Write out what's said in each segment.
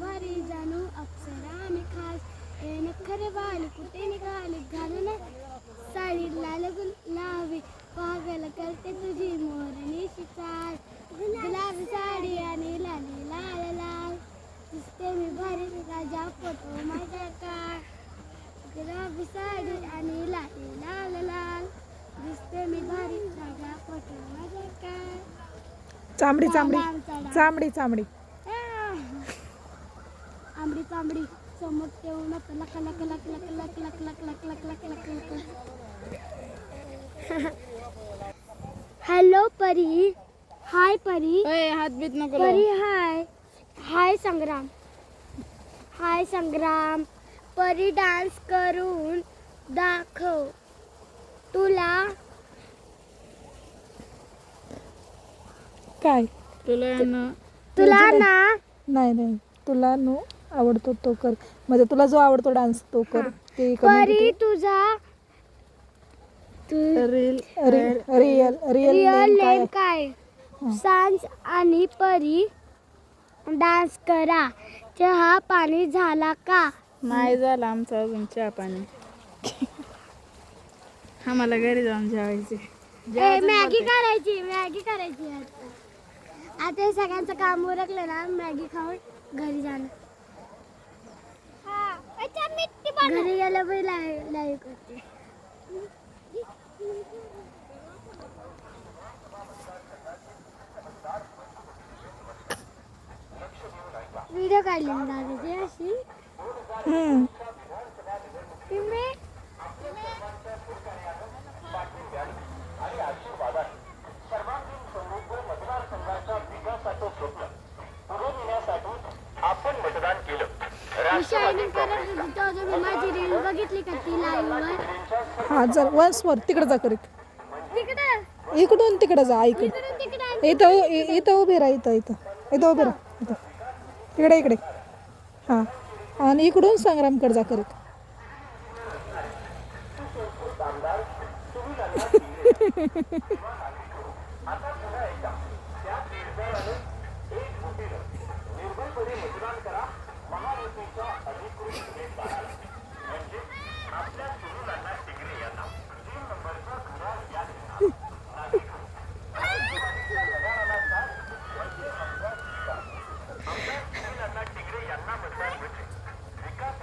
भारी जाणू अप्सरा मी खास हे नखरे कुठे निघाले? घालून साडी लाल लावी. पागल करते तुझी मोरणी शिकास गुलाब साडी आणि लाली लाल लाल. दिसते मी भारी राजा फोटो माझ्या का गुलाबी साडी आणि लाली लाल लाल. दिसते मी भारी राजा फोटो माझ्या का चामडी चामडी. चांबडी चांबडी आंबडी चांबडी समोर ठेवून आता लक लक लक लक लक लक लक लक लक लक लक लक हॅलो परी हाय परी हात बीत नको परी हाय हाय संग्राम हाय संग्राम परी डान्स करून दाखव तुला काय तुला ना तुला ना नाही नाही. तुला नो आवडतो तो कर. म्हणजे तुला जो आवडतो डान्स तो कर. ते परी तुझा रील रिअल रिअल रिअल काय नेम काय? हं. सांज आणि परी डान्स करा. चहा पाणी झाला का? नाही झाला आमचा अजून चहा पाणी. आम्हाला घरी जाऊन जेवायचे ए, मॅगी करायची मॅगी करायची आता. आता हे सगळ्यांचं काम उरकलं ना मॅगी खाऊन घरी जाणं. घरी गेलं पण लाईव्ह लाईव्ह करते. व्हिडिओ काढली ना दादाची अशी. तुम्ही मी शायनिंग करत होती तेव्हा तुम्ही माझी रील बघितली का ती लाईव्ह वर? हा चल वन्स वर तिकडे जा करीत. तिकडं? इकडून तिकडे जा इकडे इकडून तिकडं इथं उ- इ- इथं उभे राहा इथं इथं. इथं उभे राहा इथं. इकडे इकडे. हां. आणि इकडून संग्रामकडे जा करीत.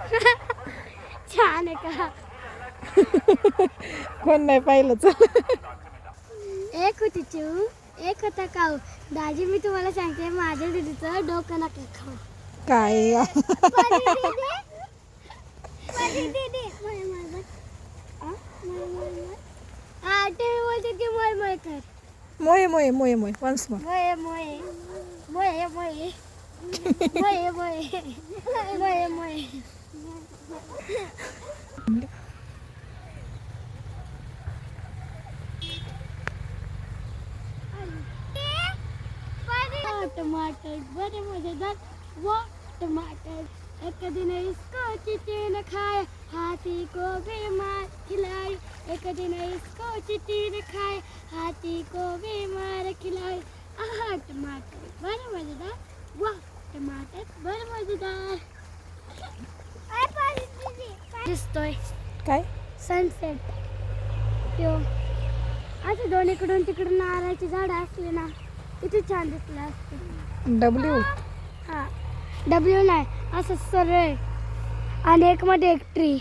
छान आहे का? कोण नाही पाहिलं चल. एक होती चू एक होता काऊ. दाजी मी तुम्हाला सांगते माझ्या दिदीचं डोकं नका खाऊ काय? परी दीदी. परी दीदी. मोय, मोय, मोय. आ? मोय, मोय, मोय. हा ते बोलते की मोय मोय कर. मोये मोये मोये मोये वन्स मोर मोय मोय. मोय मोय. मोय मोय. मोय मोय. टमाटर बड़े मजेदार. वो टमाटर. एक दिन इसको चीटी ने खाया. हाथी को भी मार खिलाई एक दिन इसको चीटी ने हाथी को भी मार खिलाई आहा टमाटर. बड़े मजेदार. वाह टमाटर बड़े मजेदार. दिसतोय. काय? सनसेट त्यो असं दोन्हीकडून तिकडून नारळाची झाडं असली ना किती छान दिसलं असतं. डब्ल्यू हा. डब्ल्यू नाही असं सरळ. आणि एक मध्ये एक ट्री